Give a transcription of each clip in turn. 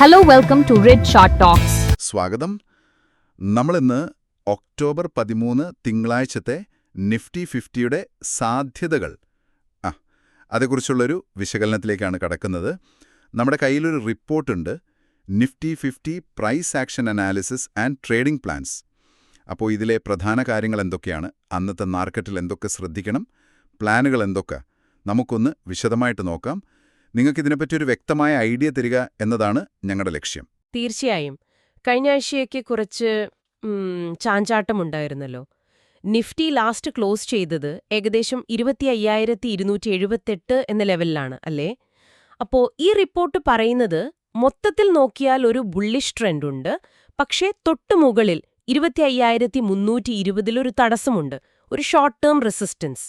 Hello, welcome to Red Short Talks സ്വാഗതം. നമ്മളിന്ന് October പതിമൂന്ന് തിങ്കളാഴ്ചത്തെ നിഫ്റ്റി ഫിഫ്റ്റിയുടെ സാധ്യതകൾ ആ അതേക്കുറിച്ചുള്ളൊരു വിശകലനത്തിലേക്കാണ് കടക്കുന്നത്. നമ്മുടെ കയ്യിലൊരു റിപ്പോർട്ടുണ്ട് Nifty fifty price action analysis and trading plans. അപ്പോൾ ഇതിലെ പ്രധാന കാര്യങ്ങൾ എന്തൊക്കെയാണ് അന്നത്തെ മാർക്കറ്റിൽ എന്തൊക്കെ ശ്രദ്ധിക്കണം പ്ലാനുകൾ എന്തൊക്കെ നമുക്കൊന്ന് വിശദമായിട്ട് നോക്കാം. നിങ്ങൾക്കിതിനെപ്പറ്റി ഒരു വ്യക്തമായ ഐഡിയ തരിക എന്നതാണ് ഞങ്ങളുടെ ലക്ഷ്യം. തീർച്ചയായും. കഴിഞ്ഞ ആഴ്ചയൊക്കെ കുറച്ച് ചാഞ്ചാട്ടമുണ്ടായിരുന്നല്ലോ. നിഫ്റ്റി ലാസ്റ്റ് ക്ലോസ് ചെയ്തത് ഏകദേശം ഇരുപത്തി അയ്യായിരത്തി ഇരുന്നൂറ്റി എഴുപത്തെട്ട് എന്ന ലെവലിലാണ് അല്ലേ? അപ്പോ ഈ റിപ്പോർട്ട് പറയുന്നത് മൊത്തത്തിൽ നോക്കിയാൽ ഒരു ബുള്ളിഷ് ട്രെൻഡ് ഉണ്ട്. പക്ഷേ തൊട്ടു മുകളിൽ ഇരുപത്തി അയ്യായിരത്തി മുന്നൂറ്റി ഇരുപതിലൊരു തടസ്സമുണ്ട്. ഒരു ഷോർട്ട് ടേം റെസിസ്റ്റൻസ്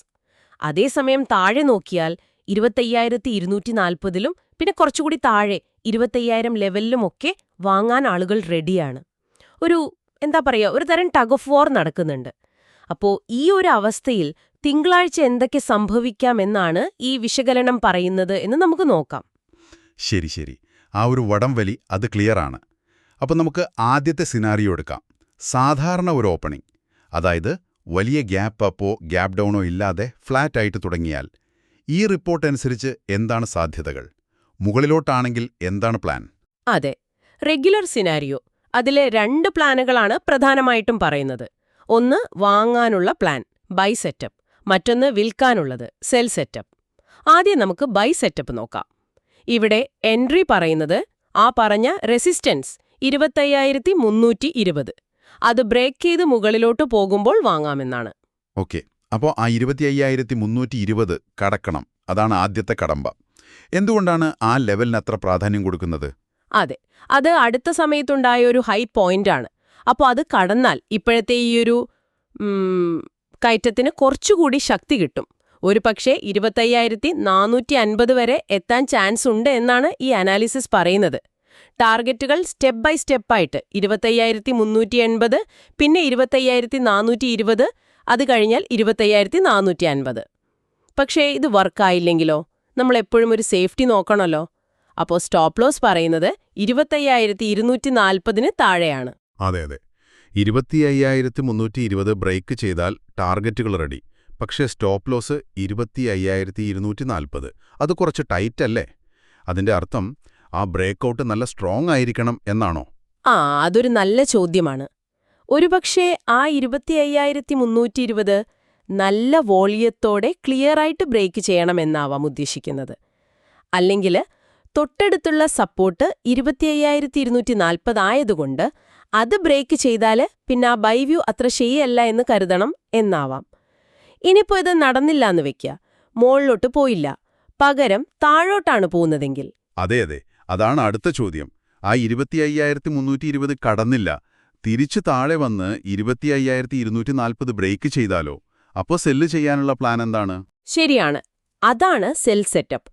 അതേസമയം താഴെ നോക്കിയാൽ ഇരുപത്തയ്യായിരത്തി ഇരുന്നൂറ്റി നാൽപ്പതിലും പിന്നെ കുറച്ചുകൂടി താഴെ ഇരുപത്തയ്യായിരം ലെവലിലുമൊക്കെ വാങ്ങാൻ ആളുകൾ റെഡിയാണ് ഒരു എന്താ പറയുക ഒരു തരം ടഗ് ഓഫ് വാർ നടക്കുന്നുണ്ട്. അപ്പോ ഈ ഒരു അവസ്ഥയിൽ തിങ്കളാഴ്ച എന്തൊക്കെ സംഭവിക്കാമെന്നാണ് ഈ വിശകലനം പറയുന്നത് എന്ന് നമുക്ക് നോക്കാം. ശരി ശരി. ആ ഒരു വടം വലി അത് ക്ലിയറാണ് അപ്പോൾ നമുക്ക് ആദ്യത്തെ സിനാരിയോ എടുക്കാം. സാധാരണ ഒരു ഓപ്പണിംഗ് അതായത് വലിയ ഗ്യാപ്പ് അപ്പോ ഗ്യാപ്പ് ഡൗണോ ഇല്ലാതെ ഫ്ലാറ്റ് ആയിട്ട് തുടങ്ങിയാൽ ഈ റിപ്പോർട്ട് അനുസരിച്ച് എന്താണ് സാധ്യതകൾ? മുകളിലോട്ടാണെങ്കിൽ എന്താണ് പ്ലാൻ? അതെ റെഗുലർ സിനാരിയോ അതിലെ രണ്ട് പ്ലാനുകളാണ് പ്രധാനമായിട്ടും പറയുന്നത്. ഒന്ന് വാങ്ങാനുള്ള പ്ലാൻ ബൈ സെറ്റപ്പ്. മറ്റൊന്ന് വിൽക്കാനുള്ളത് സെൽ സെറ്റപ്പ്. ആദ്യം നമുക്ക് ബൈ സെറ്റപ്പ് നോക്കാം. ഇവിടെ എൻട്രി പറയുന്നത് ആ പറഞ്ഞ റെസിസ്റ്റൻസ് ഇരുപത്തയ്യായിരത്തി മുന്നൂറ്റി ഇരുപത്. അത് ബ്രേക്ക് ചെയ്ത് മുകളിലോട്ട് പോകുമ്പോൾ വാങ്ങാമെന്നാണ്. ഓക്കെ. അപ്പോൾ ആ ഇരുപത്തി അയ്യായിരത്തി മുന്നൂറ്റി ഇരുപത് കടക്കണം. അതാണ് ആദ്യത്തെ കടമ്പ. എന്തുകൊണ്ടാണ് ആ ലെവലിന് അത്ര പ്രാധാന്യം കൊടുക്കുന്നത്? അതെ. അത് അടുത്ത സമയത്തുണ്ടായ ഒരു ഹൈ പോയിന്റാണ്. അപ്പോൾ അത് കടന്നാൽ ഇപ്പോഴത്തെ ഈ ഒരു കയറ്റത്തിന് കുറച്ചുകൂടി ശക്തി കിട്ടും. ഒരു പക്ഷേ ഇരുപത്തയ്യായിരത്തി നാനൂറ്റി അൻപത് വരെ എത്താൻ ചാൻസ് ഉണ്ട് എന്നാണ് ഈ അനാലിസിസ് പറയുന്നത്. ടാർഗറ്റുകൾ സ്റ്റെപ്പ് ബൈ സ്റ്റെപ്പായിട്ട് ഇരുപത്തയ്യായിരത്തി മുന്നൂറ്റി എൺപത് പിന്നെ ഇരുപത്തയ്യായിരത്തി നാനൂറ്റി ഇരുപത് അത് കഴിഞ്ഞാൽ ഇരുപത്തയ്യായിരത്തി നാനൂറ്റി അൻപത് പക്ഷേ ഇത് വർക്കായില്ലെങ്കിലോ? നമ്മൾ എപ്പോഴും ഒരു സേഫ്റ്റി നോക്കണമല്ലോ. അപ്പോൾ സ്റ്റോപ്പ് ലോസ് പറയുന്നത് ഇരുപത്തയ്യായിരത്തി ഇരുന്നൂറ്റി നാൽപ്പതിന് താഴെയാണ്. അതെ അതെ. ഇരുപത്തി അയ്യായിരത്തി മുന്നൂറ്റി ഇരുപത് ബ്രേക്ക് ചെയ്താൽ ടാർഗറ്റുകൾ റെഡി. പക്ഷേ സ്റ്റോപ്പ് ലോസ് ഇരുപത്തി അയ്യായിരത്തി ഇരുന്നൂറ്റി നാൽപ്പത് അത് കുറച്ച് ടൈറ്റ് അല്ലേ അതിന്റെ അർത്ഥം ആ ബ്രേക്കൗട്ട് നല്ല സ്ട്രോങ് ആയിരിക്കണം എന്നാണോ? ആ അതൊരു നല്ല ചോദ്യമാണ്. ഒരുപക്ഷേ ആ ഇരുപത്തി അയ്യായിരത്തി മുന്നൂറ്റി ഇരുപത് നല്ല വോളിയത്തോടെ ക്ലിയറായിട്ട് ബ്രേക്ക് ചെയ്യണമെന്നാവാം ഉദ്ദേശിക്കുന്നത്. അല്ലെങ്കിൽ തൊട്ടടുത്തുള്ള സപ്പോർട്ട് ഇരുപത്തി അയ്യായിരത്തി ഇരുന്നൂറ്റി നാൽപ്പതായതുകൊണ്ട് അത് ബ്രേക്ക് ചെയ്താൽ പിന്നെ ആ ബൈവ്യൂ അത്ര ശരിയല്ല എന്ന് കരുതണം എന്നാവാം. ഇനിയിപ്പോൾ ഇത് നടന്നില്ല എന്ന് വെക്കുക മോളിലോട്ട് പോയില്ല. പകരം താഴോട്ടാണ് പോകുന്നതെങ്കിൽ. അതെ അതെ. അതാണ് അടുത്ത ചോദ്യം. ആ ഇരുപത്തി അയ്യായിരത്തി മുന്നൂറ്റി ഇരുപത് കടന്നില്ല. തിരിച്ചു താഴെ വന്ന് ഇരുപത്തി അയ്യായിരത്തി ഇരുന്നൂറ്റി നാൽപ്പത് ബ്രേക്ക് ചെയ്താലോ? അപ്പോൾ സെല്ല് ചെയ്യാനുള്ള പ്ലാൻ എന്താണ്? ശരിയാണ്. അതാണ് സെൽ സെറ്റപ്പ്.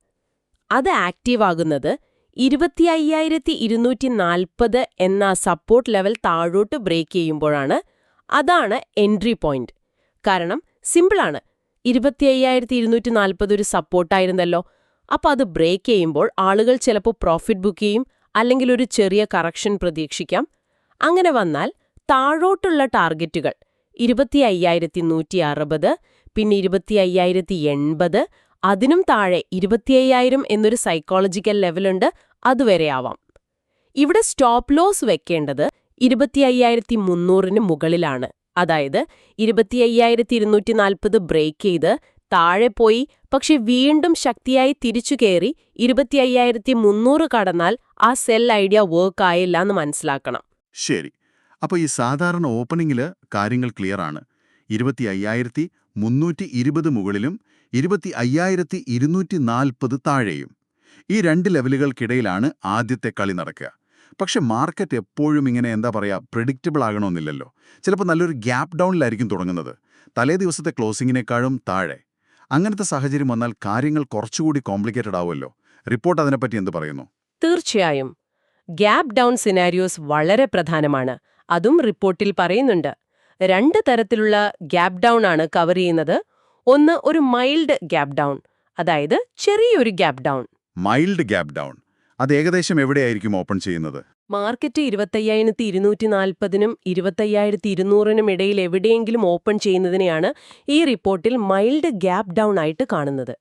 അത് ആക്റ്റീവ് ആകുന്നത് ഇരുപത്തി അയ്യായിരത്തി ഇരുന്നൂറ്റി നാൽപ്പത് എന്ന സപ്പോർട്ട് ലെവൽ താഴോട്ട് ബ്രേക്ക് ചെയ്യുമ്പോഴാണ് അതാണ് എൻട്രി പോയിന്റ്. കാരണം സിമ്പിളാണ് ഇരുപത്തി അയ്യായിരത്തി ഇരുന്നൂറ്റി നാൽപ്പത് ഒരു സപ്പോർട്ടായിരുന്നല്ലോ അപ്പോൾ അത് ബ്രേക്ക് ചെയ്യുമ്പോൾ ആളുകൾ ചിലപ്പോൾ പ്രോഫിറ്റ് ബുക്ക് ചെയ്യും അല്ലെങ്കിൽ ഒരു ചെറിയ കറക്ഷൻ പ്രതീക്ഷിക്കാം. അങ്ങനെ വന്നാൽ താഴോട്ടുള്ള ടാർഗറ്റുകൾ ഇരുപത്തി അയ്യായിരത്തി നൂറ്റി അറുപത് പിന്നെ ഇരുപത്തി അയ്യായിരത്തി എൺപത് അതിനും താഴെ ഇരുപത്തി അയ്യായിരം എന്നൊരു സൈക്കോളജിക്കൽ ലെവലുണ്ട് അതുവരെ ആവാം. ഇവിടെ സ്റ്റോപ്പ് ലോസ് വെക്കേണ്ടത് ഇരുപത്തി അയ്യായിരത്തി മുന്നൂറിന് മുകളിലാണ്. അതായത് ഇരുപത്തി അയ്യായിരത്തി ഇരുന്നൂറ്റി നാൽപ്പത് ബ്രേക്ക് ചെയ്ത് താഴെ പോയി പക്ഷെ വീണ്ടും ശക്തിയായി തിരിച്ചു കയറി ഇരുപത്തി അയ്യായിരത്തി മുന്നൂറ് കടന്നാൽ ആ സെൽ ഐഡിയ വർക്ക് ആയില്ല എന്ന് മനസ്സിലാക്കണം. ശരി. അപ്പോൾ ഈ സാധാരണ ഓപ്പണിംഗിൽ കാര്യങ്ങൾ ക്ലിയർ ആണ് ഇരുപത്തി അയ്യായിരത്തി മുന്നൂറ്റി ഇരുപത് മുകളിലും ഇരുപത്തി അയ്യായിരത്തി ഇരുന്നൂറ്റി നാൽപ്പത് താഴെയും. ഈ രണ്ട് ലെവലുകൾക്കിടയിലാണ് ആദ്യത്തെ കളി നടക്കുക. പക്ഷെ മാർക്കറ്റ് എപ്പോഴും ഇങ്ങനെ എന്താ പറയുക പ്രിഡിക്റ്റബിൾ ആകണമെന്നില്ലല്ലോ. ചിലപ്പോൾ നല്ലൊരു ഗ്യാപ്പ് ഡൗണിലായിരിക്കും തുടങ്ങുന്നത്. തലേ ദിവസത്തെ ക്ലോസിങ്ങിനേക്കാളും താഴെ. അങ്ങനത്തെ സാഹചര്യം വന്നാൽ കാര്യങ്ങൾ കുറച്ചുകൂടി കോംപ്ലിക്കേറ്റഡ് ആവുമല്ലോ. റിപ്പോർട്ട് അതിനെപ്പറ്റി എന്ത് പറയുന്നു? തീർച്ചയായും. ഗ്യാപ്പ് ഡൗൺ സിനാരിയോസ് വളരെ പ്രധാനമാണ്. അതും റിപ്പോർട്ടിൽ പറയുന്നുണ്ട്. രണ്ട് തരത്തിലുള്ള ഗ്യാപ് ഡൗൺ ആണ് കവർ ചെയ്യുന്നത്. ഒന്ന് ഒരു മൈൽഡ് ഗ്യാപ് ഡൗൺ അതായത് ചെറിയൊരു gap down. Mild gap down. അത് ഏകദേശം എവിടെയായിരിക്കും ഓപ്പൺ ചെയ്യുന്നത്? മാർക്കറ്റ് ഇരുപത്തയ്യായിരത്തി ഇരുന്നൂറ്റി നാൽപ്പതിനും ഇരുപത്തയ്യായിരത്തി ഇരുന്നൂറിനും ഇടയിൽ എവിടെയെങ്കിലും ഓപ്പൺ ചെയ്യുന്നതിനെയാണ് ഈ റിപ്പോർട്ടിൽ മൈൽഡ് ഗ്യാപ് ഡൗൺ ആയിട്ട് കാണുന്നത്.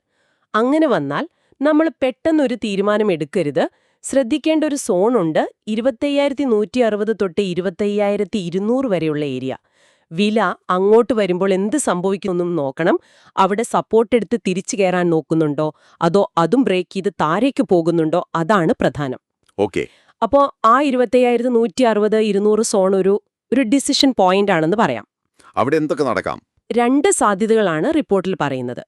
അങ്ങനെ വന്നാൽ നമ്മൾ പെട്ടെന്നൊരു തീരുമാനം എടുക്കരുത്. ശ്രദ്ധിക്കേണ്ട ഒരു സോണുണ്ട്. ഇരുപത്തയ്യായിരത്തി നൂറ്റി അറുപത് തൊട്ട് ഇരുപത്തയ്യായിരത്തി ഇരുന്നൂറ് വരെയുള്ള ഏരിയ. വില അങ്ങോട്ട് വരുമ്പോൾ എന്ത് സംഭവിക്കുമെന്നും നോക്കണം. അവിടെ സപ്പോർട്ട് എടുത്ത് തിരിച്ചു കയറാൻ നോക്കുന്നുണ്ടോ? അതോ അതും ബ്രേക്ക് ചെയ്ത് താഴേക്ക് പോകുന്നുണ്ടോ? അതാണ് പ്രധാനം. ഓക്കെ അപ്പോൾ ആ ഇരുപത്തയ്യായിരത്തി നൂറ്റി അറുപത് ഇരുന്നൂറ് സോൺ ഒരു ഒരു ഡിസിഷൻ പോയിന്റ് ആണെന്ന് പറയാം. അവിടെ എന്തൊക്കെ നടക്കാം? രണ്ട് സാധ്യതകളാണ് റിപ്പോർട്ടിൽ പറയുന്നത്.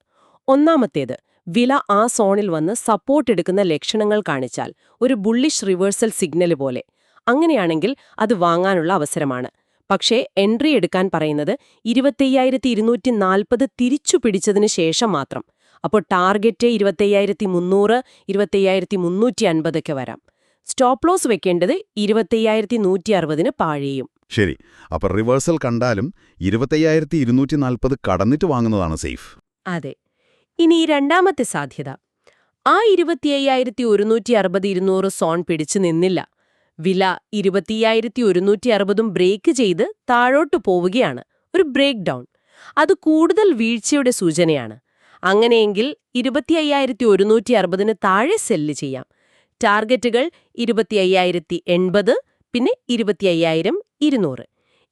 ഒന്നാമത്തേത് വില ആ സോണിൽ വന്ന് സപ്പോർട്ട് എടുക്കുന്ന ലക്ഷണങ്ങൾ കാണിച്ചാൽ ഒരു ബുള്ളിഷ് റിവേഴ്സൽ സിഗ്നൽ പോലെ. അങ്ങനെയാണെങ്കിൽ അത് വാങ്ങാനുള്ള അവസരമാണ്. പക്ഷേ എൻട്രി എടുക്കാൻ പറയുന്നത് ഇരുപത്തയ്യായിരത്തി ഇരുന്നൂറ്റി നാൽപ്പത് തിരിച്ചു പിടിച്ചതിന് ശേഷം മാത്രം. അപ്പോൾ ടാർഗറ്റ് ഇരുപത്തയ്യായിരത്തി മുന്നൂറ് ഇരുപത്തയ്യായിരത്തി മുന്നൂറ്റി അൻപതൊക്കെ വരാം. സ്റ്റോപ്പ് ലോസ് വെക്കേണ്ടത് ഇരുപത്തയ്യായിരത്തി നൂറ്റി അറുപതിന് പാഴെയും. ശരി. അപ്പൊ റിവേഴ്സൽ കണ്ടാലും ഇരുപത്തയ്യായിരത്തി ഇരുന്നൂറ്റി നാൽപ്പത് കടന്നിട്ട് വാങ്ങുന്നതാണ് സേഫ് അതെ. ഇനി രണ്ടാമത്തെ സാധ്യത. ആ ഇരുപത്തിയ്യായിരത്തി ഒരുന്നൂറ്റി അറുപത് ഇരുന്നൂറ് സോൺ പിടിച്ചു നിന്നില്ല. വില ഇരുപത്തിയ്യായിരത്തി ഒരുന്നൂറ്റി അറുപതും ബ്രേക്ക് ചെയ്ത് താഴോട്ട് പോവുകയാണ്. ഒരു ബ്രേക്ക് ഡൗൺ അത് കൂടുതൽ വീഴ്ചയുടെ സൂചനയാണ്. അങ്ങനെയെങ്കിൽ ഇരുപത്തി അയ്യായിരത്തി ഒരുന്നൂറ്റി അറുപതിന് താഴെ സെല്ല് ചെയ്യാം. ടാർഗറ്റുകൾ ഇരുപത്തി അയ്യായിരത്തി എൺപത് പിന്നെ ഇരുപത്തി അയ്യായിരം ഇരുന്നൂറ്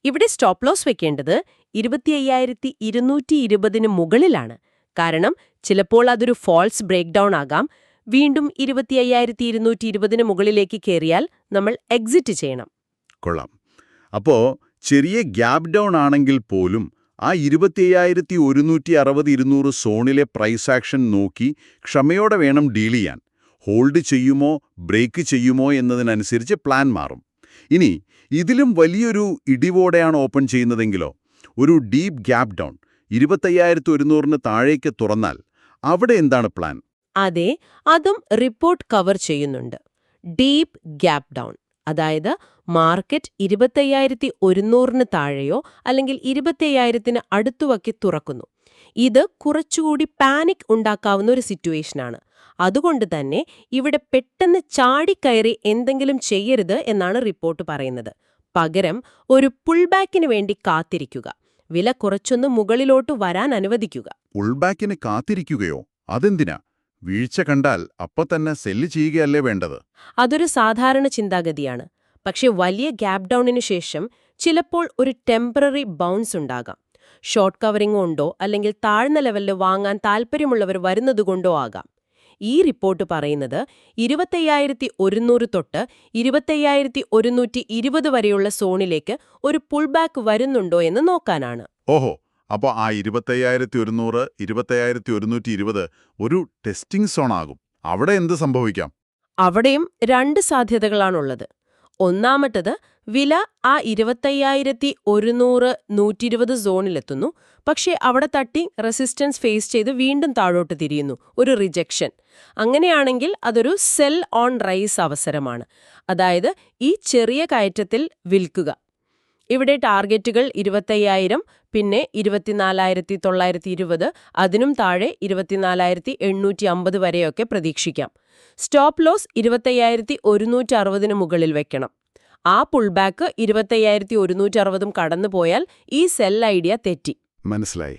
ഇവിടെ സ്റ്റോപ്പ് ലോസ് വെക്കേണ്ടത് ഇരുപത്തി അയ്യായിരത്തി ഇരുന്നൂറ്റി ഇരുപതിന് മുകളിലാണ്. കാരണം ചിലപ്പോൾ അതൊരു ഫോൾസ് ബ്രേക്ക് ഡൗൺ ആകാം. വീണ്ടും ഇരുപത്തി അയ്യായിരത്തി ഇരുന്നൂറ്റി ഇരുപതിന് മുകളിലേക്ക് കയറിയാൽ നമ്മൾ എക്സിറ്റ് ചെയ്യണം. കൊള്ളാം. അപ്പോ ചെറിയ ഗ്യാപ് ഡൗൺ ആണെങ്കിൽ പോലും ആ ഇരുപത്തിയ്യായിരത്തി ഒരുന്നൂറ്റി അറുപത് ഇരുന്നൂറ് സോണിലെ പ്രൈസ് ആക്ഷൻ നോക്കി ക്ഷമയോടെ വേണം ഡീൽ ചെയ്യാൻ. ഹോൾഡ് ചെയ്യുമോ? ബ്രേക്ക് ചെയ്യുമോ? എന്നതിനനുസരിച്ച് പ്ലാൻ മാറും. ഇനി ഇതിലും വലിയൊരു ഇടിവോടെയാണ് ഓപ്പൺ ചെയ്യുന്നതെങ്കിലോ? ഒരു ഡീപ് ഗ്യാപ് ഡൗൺ ഇരുപത്തയ്യായിരത്തി ഒരുന്നൂറിന് താഴേക്ക് തുറന്നാൽ അവിടെ എന്താണ് പ്ലാൻ? അതെ അതും റിപ്പോർട്ട് കവർ ചെയ്യുന്നുണ്ട്. ഡീപ്പ് ഗ്യാപ് ഡൗൺ അതായത് മാർക്കറ്റ് ഇരുപത്തയ്യായിരത്തി ഒരുന്നൂറിന് താഴെയോ അല്ലെങ്കിൽ ഇരുപത്തയ്യായിരത്തിന് അടുത്തുവക്കി തുറക്കുന്നു. ഇത് കുറച്ചുകൂടി പാനിക് ഉണ്ടാക്കാവുന്ന ഒരു സിറ്റുവേഷനാണ്. അതുകൊണ്ട് തന്നെ ഇവിടെ പെട്ടെന്ന് ചാടിക്കയറി എന്തെങ്കിലും ചെയ്യരുത് എന്നാണ് റിപ്പോർട്ട് പറയുന്നത്. പകരം ഒരു പുൾബാക്കിന് വേണ്ടി കാത്തിരിക്കുക. വില കുറച്ചൊന്ന് മുകളിലോട്ട് വരാൻ അനുവദിക്കുക. പുൾബാക്കിന് കാത്തിരിക്കുകയോ? അതെന്തിനാ? വീഴ്ച കണ്ടാൽ അപ്പൊ തന്നെ സെല്ല് ചെയ്യുകയല്ലേ വേണ്ടത്. അതൊരു സാധാരണ ചിന്താഗതിയാണ്. പക്ഷെ വലിയ ഗ്യാപ് ഡൗണിനു ശേഷം ചിലപ്പോൾ ഒരു ടെമ്പററി ബൗൺസ് ഉണ്ടാകാം. ഷോർട്ട് കവറിംഗ് കൊണ്ടോ അല്ലെങ്കിൽ താഴ്ന്ന ലെവലിൽ വാങ്ങാൻ താൽപ്പര്യമുള്ളവർ വരുന്നതുകൊണ്ടോ ആകാം. ഈ റിപ്പോർട്ട് പറയുന്നത് ഇരുപത്തയ്യായിരത്തി ഒരുന്നൂറ് തൊട്ട് ഇരുപത്തയ്യായിരത്തി ഒരുന്നൂറ്റി ഇരുപത് വരെയുള്ള സോണിലേക്ക് ഒരു പുൾബാക്ക് വരുന്നുണ്ടോ എന്ന് നോക്കാനാണ്. ഓഹോ അപ്പോൾ ആ ഇരുപത്തയ്യായിരത്തി ഒരുന്നൂറ് ഇരുപത്തയ്യായിരത്തി ഒരുന്നൂറ്റി ഇരുപത് ഒരു ടെസ്റ്റിംഗ് സോൺ ആകും. അവിടെ എന്ത് സംഭവിക്കാം? അവിടെയും രണ്ട് സാധ്യതകളാണുള്ളത്. ഒന്നാമത്തത് വില ആ ഇരുപത്തയ്യായിരത്തി ഒരുന്നൂറ് നൂറ്റിരുപത് സോണിലെത്തുന്നു. പക്ഷേ അവിടെ തട്ടി റെസിസ്റ്റൻസ് ഫേസ് ചെയ്ത് വീണ്ടും താഴോട്ട് തിരിയുന്നു. ഒരു റിജക്ഷൻ. അങ്ങനെയാണെങ്കിൽ അതൊരു സെൽ ഓൺ റൈസ് അവസരമാണ്. അതായത് ഈ ചെറിയ കയറ്റത്തിൽ വിൽക്കുക. ഇവിടെ ടാർഗറ്റുകൾ ഇരുപത്തയ്യായിരം പിന്നെ ഇരുപത്തിനാലായിരത്തി തൊള്ളായിരത്തി ഇരുപത് അതിനും താഴെ ഇരുപത്തിനാലായിരത്തി എണ്ണൂറ്റി അമ്പത് വരെയൊക്കെ പ്രതീക്ഷിക്കാം. സ്റ്റോപ്പ് ലോസ് ഇരുപത്തയ്യായിരത്തി ഒരുന്നൂറ്റി അറുപതിന് മുകളിൽ വെക്കണം. ആ പുൾബാക്ക് ഇരുപത്തയ്യായിരത്തി ഒരുന്നൂറ്റി അറുപതും കടന്നു പോയാൽ ഈ സെൽ ഐഡിയ തെറ്റി. മനസ്സിലായി.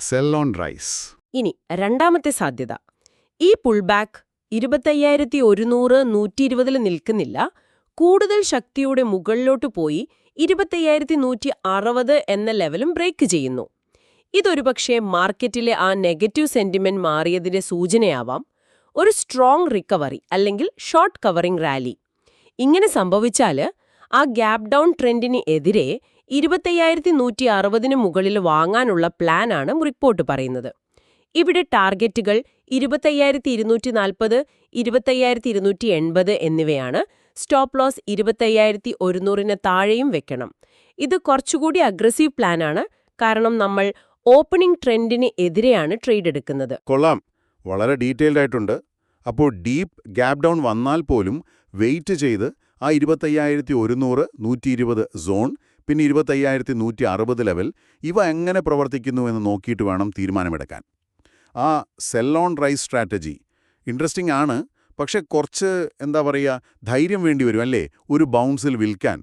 സെൽ ഓൺ റൈസ് ഇനി രണ്ടാമത്തെ സാധ്യത. ഈ പുൾബാക്ക് ഇരുപത്തയ്യായിരത്തി ഒരുന്നൂറ് നൂറ്റി ഇരുപതിൽ നിൽക്കുന്നില്ല. കൂടുതൽ ശക്തിയുടെ മുകളിലോട്ട് പോയി ഇരുപത്തയ്യായിരത്തി നൂറ്റി അറുപത് എന്ന ലെവലും ബ്രേക്ക് ചെയ്യുന്നു. ഇതൊരുപക്ഷെ മാർക്കറ്റിലെ ആ നെഗറ്റീവ് സെന്റിമെന്റ് മാറിയതിന്റെ സൂചനയാവാം. ഒരു സ്ട്രോങ് റിക്കവറി അല്ലെങ്കിൽ ഷോർട്ട് കവറിംഗ് റാലി ഇങ്ങനെ സംഭവിച്ചാൽ ആ ഗ്യാപ് ഡൗൺ ട്രെൻഡിന് എതിരെ ഇരുപത്തയ്യായിരത്തി നൂറ്റി അറുപതിന് മുകളിൽ വാങ്ങാനുള്ള പ്ലാനാണ് റിപ്പോർട്ട് പറയുന്നത്. ഇവിടെ ടാർഗറ്റുകൾ ഇരുപത്തയ്യായിരത്തി ഇരുന്നൂറ്റി നാൽപ്പത് ഇരുപത്തയ്യായിരത്തി ഇരുന്നൂറ്റി എൺപത് എന്നിവയാണ്. സ്റ്റോപ്പ് ലോസ് ഇരുപത്തയ്യായിരത്തി ഒരുന്നൂറിന് താഴെയും വെക്കണം. ഇത് കുറച്ചുകൂടി അഗ്രസീവ് പ്ലാനാണ്. കാരണം നമ്മൾ ഓപ്പണിംഗ് ട്രെൻഡിന് എതിരെയാണ് ട്രേഡ് എടുക്കുന്നത്. കൊള്ളാം. വളരെ ഡീറ്റെയിൽഡ് ആയിട്ടുണ്ട്. അപ്പോൾ ഡീപ്പ് ഗ്യാപ് ഡൗൺ വന്നാൽ പോലും വെയിറ്റ് ചെയ്ത് ആ ഇരുപത്തയ്യായിരത്തി ഒരുന്നൂറ് നൂറ്റി ഇരുപത് സോൺ പിന്നെ ഇരുപത്തയ്യായിരത്തി നൂറ്റി അറുപത് ലെവൽ ഇവ എങ്ങനെ പ്രവർത്തിക്കുന്നു എന്ന് നോക്കിയിട്ട് വേണം തീരുമാനമെടുക്കാൻ. ആ sell on rise strategy interesting ആണ് പക്ഷെ കുറച്ച് എന്താ പറയുക ധൈര്യം വേണ്ടി വരും അല്ലേ? ഒരു ബൗൺസിൽ വിൽക്കാൻ.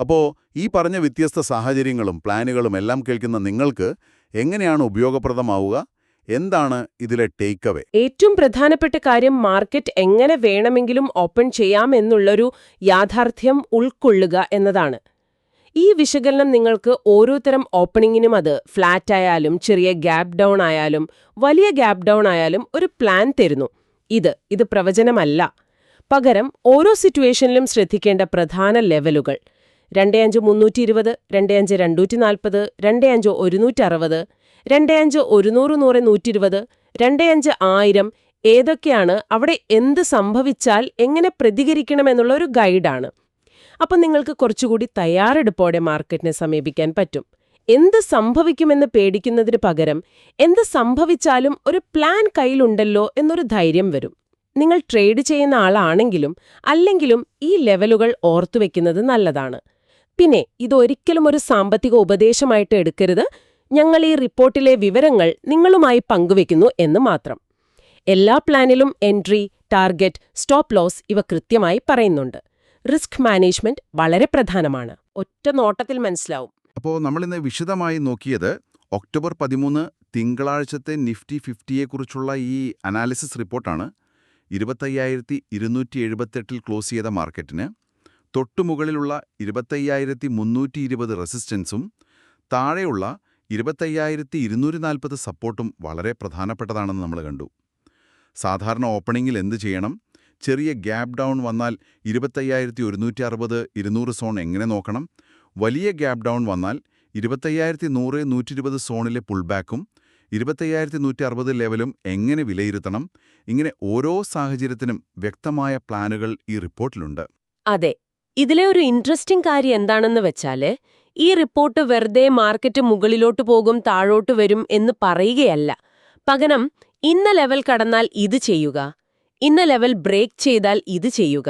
അപ്പോൾ ഈ പറഞ്ഞ വ്യത്യസ്ത സാഹചര്യങ്ങളും പ്ലാനുകളും എല്ലാം കേൾക്കുന്ന നിങ്ങൾക്ക് എങ്ങനെയാണ് ഉപയോഗപ്രദമാവുക? എന്താണ് ഇതിലെ ടേക്ക് അവേ ഏറ്റവും പ്രധാനപ്പെട്ട കാര്യം മാർക്കറ്റ് എങ്ങനെ വേണമെങ്കിലും ഓപ്പൺ ചെയ്യാമെന്നുള്ളൊരു യാഥാർത്ഥ്യം ഉൾക്കൊള്ളുക എന്നതാണ്. ഈ വിശകലനം നിങ്ങൾക്ക് ഓരോതരം ഓപ്പണിങ്ങിനും അത് ഫ്ലാറ്റ് ആയാലും ചെറിയ ഗ്യാപ് ഡൗൺ ആയാലും വലിയ ഗ്യാപ് ഡൗൺ ആയാലും ഒരു പ്ലാൻ തരുന്നു. ഇത് ഇത് പ്രവചനമല്ല. പകരം ഓരോ സിറ്റുവേഷനിലും ശ്രദ്ധിക്കേണ്ട പ്രധാന ലെവലുകൾ രണ്ടേ അഞ്ച് മുന്നൂറ്റി ഇരുപത് രണ്ടേ അഞ്ച് രണ്ടൂറ്റി നാൽപ്പത് രണ്ടേ അഞ്ച് ഒരുന്നൂറ്റി അറുപത് രണ്ടേ അഞ്ച് ഒരുന്നൂറ് നൂറ് നൂറ്റി ഇരുപത് രണ്ടേ അഞ്ച് ആയിരം ഏതൊക്കെയാണ് അവിടെ എന്ത് സംഭവിച്ചാൽ എങ്ങനെ പ്രതികരിക്കണമെന്നുള്ള ഒരു ഗൈഡാണ്. അപ്പം നിങ്ങൾക്ക് കുറച്ചുകൂടി തയ്യാറെടുപ്പോടെ മാർക്കറ്റിനെ സമീപിക്കാൻ പറ്റും. എന്ത് സംഭവിക്കുമെന്ന് പേടിക്കുന്നതിന് പകരം എന്ത് സംഭവിച്ചാലും ഒരു പ്ലാൻ കയ്യിലുണ്ടല്ലോ എന്നൊരു ധൈര്യം വരും. നിങ്ങൾ ട്രേഡ് ചെയ്യുന്ന ആളാണെങ്കിലും അല്ലെങ്കിലും ഈ ലെവലുകൾ ഓർത്തുവെക്കുന്നത് നല്ലതാണ്. പിന്നെ ഇതൊരിക്കലും ഒരു സാമ്പത്തിക ഉപദേശമായിട്ട് എടുക്കരുത്. ഞങ്ങൾ ഈ റിപ്പോർട്ടിലെ വിവരങ്ങൾ നിങ്ങളുമായി പങ്കുവെക്കുന്നു എന്ന് മാത്രം. എല്ലാ പ്ലാനിലും എൻട്രി ടാർഗറ്റ് സ്റ്റോപ്പ് ലോസ് ഇവ കൃത്യമായി പറയുന്നുണ്ട്. റിസ്ക് മാനേജ്മെന്റ് വളരെ പ്രധാനമാണ്. ഒറ്റ നോട്ടത്തിൽ മനസ്സിലാവും. അപ്പോൾ നമ്മളിന്ന് വിശദമായി നോക്കിയത് ഒക്ടോബർ പതിമൂന്ന് തിങ്കളാഴ്ചത്തെ നിഫ്റ്റി ഫിഫ്റ്റിയെക്കുറിച്ചുള്ള ഈ അനാലിസിസ് റിപ്പോർട്ടാണ്. ഇരുപത്തയ്യായിരത്തി ഇരുന്നൂറ്റി എഴുപത്തെട്ടിൽ ക്ലോസ് ചെയ്ത മാർക്കറ്റിന്. തൊട്ടുമുകളിലുള്ള ഇരുപത്തയ്യായിരത്തി മുന്നൂറ്റി ഇരുപത് റെസിസ്റ്റൻസും താഴെയുള്ള ഇരുപത്തയ്യായിരത്തി ഇരുന്നൂറ്റി നാൽപ്പത് സപ്പോർട്ടും വളരെ പ്രധാനപ്പെട്ടതാണെന്ന് നമ്മൾ കണ്ടു. സാധാരണ ഓപ്പണിങ്ങിൽ എന്ത് ചെയ്യണം? ചെറിയ ഗ്യാപ് ഡൗൺ വന്നാൽ ഇരുപത്തയ്യായിരത്തി ഒരുന്നൂറ്റി അറുപത് ഇരുന്നൂറ് സോൺ എങ്ങനെ നോക്കണം? വലിയ ഗ്യാപ് ഡൗൺ വന്നാൽ ഇരുപത്തയ്യായിരത്തി നൂറ് നൂറ്റി ഇരുപത് സോണിലെ പുൾബാക്കും ഇരുപത്തയ്യായിരത്തി നൂറ്റി അറുപത് ലെവലും എങ്ങനെ വിലയിരുത്തണം? ഇങ്ങനെ ഓരോ സാഹചര്യത്തിനും വ്യക്തമായ പ്ലാനുകൾ ഈ റിപ്പോർട്ടിലുണ്ട്. അതെ ഇതിലെ ഒരു ഇൻട്രസ്റ്റിംഗ് കാര്യം എന്താണെന്ന് വെച്ചാൽ ഈ റിപ്പോർട്ട് വെറുതെ മാർക്കറ്റ് മുകളിലോട്ട് പോകും താഴോട്ട് വരും എന്ന് പറയുകയല്ല. പകരം ഇന്ന ലെവൽ കടന്നാൽ ഇത് ചെയ്യുക ഇന്ന ലെവൽ ബ്രേക്ക് ചെയ്താൽ ഇത് ചെയ്യുക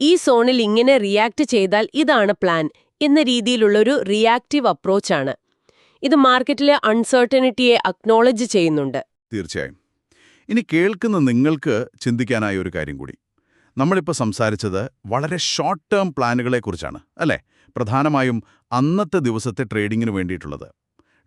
ഈ സോണിൽ ഇങ്ങനെ റിയാക്ട് ചെയ്താൽ ഇതാണ് പ്ലാൻ എന്ന രീതിയിലുള്ളൊരു റിയാക്റ്റീവ് അപ്രോച്ചാണ് ഇത് മാർക്കറ്റിലെ അൺസർട്ടനിറ്റിയെ അക്നോളജ് ചെയ്യുന്നുണ്ട്. തീർച്ചയായും. ഇനി കേൾക്കുന്ന നിങ്ങൾക്ക് ചിന്തിക്കാനായ ഒരു കാര്യം കൂടി. നമ്മളിപ്പോൾ സംസാരിച്ചത് വളരെ ഷോർട്ട് ടേം പ്ലാനുകളെക്കുറിച്ചാണ് അല്ലേ? പ്രധാനമായും അന്നത്തെ ദിവസത്തെ ട്രേഡിങ്ങിന് വേണ്ടിയിട്ടുള്ളത്.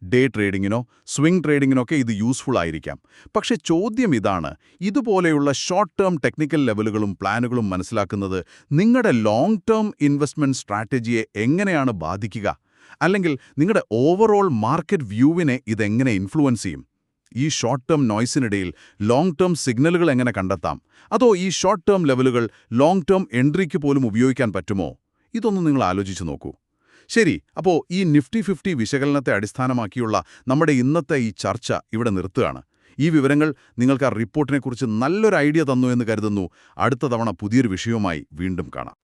ഡേ ട്രേഡിങ്ങിനോ സ്വിംഗ് ട്രേഡിങ്ങിനോ ഒക്കെ ഇത് യൂസ്ഫുൾ ആയിരിക്കാം. പക്ഷെ ചോദ്യം ഇതാണ് ഇതുപോലെയുള്ള ഷോർട്ട് ടേം ടെക്നിക്കൽ ലെവലുകളും പ്ലാനുകളും മനസ്സിലാക്കുന്നത് നിങ്ങളുടെ ലോങ് ടേം ഇൻവെസ്റ്റ്മെന്റ് സ്ട്രാറ്റജിയെ എങ്ങനെയാണ് ബാധിക്കുക? അല്ലെങ്കിൽ നിങ്ങളുടെ ഓവറോൾ മാർക്കറ്റ് വ്യൂവിനെ ഇതെങ്ങനെ ഇൻഫ്ലുവൻസ് ചെയ്യും? ഈ ഷോർട്ട് ടേം നോയ്സിനിടയിൽ ലോങ് ടേം സിഗ്നലുകൾ എങ്ങനെ കണ്ടെത്താം? അതോ ഈ ഷോർട്ട് ടേം ലെവലുകൾ ലോങ് ടേം എൻട്രിക്ക് പോലും ഉപയോഗിക്കാൻ പറ്റുമോ? ഇതൊന്നും നിങ്ങൾ ആലോചിച്ച് നോക്കൂ. ശരി അപ്പോൾ ഈ നിഫ്റ്റി ഫിഫ്റ്റി വിശകലനത്തെ അടിസ്ഥാനമാക്കിയുള്ള നമ്മുടെ ഇന്നത്തെ ഈ ചർച്ച ഇവിടെ നിർത്തുകയാണ്. ഈ വിവരങ്ങൾ നിങ്ങൾക്ക് ആ റിപ്പോർട്ടിനെക്കുറിച്ച് നല്ലൊരു ഐഡിയ തന്നു എന്ന് കരുതുന്നു. അടുത്ത തവണ പുതിയൊരു വിഷയവുമായി വീണ്ടും കാണാം.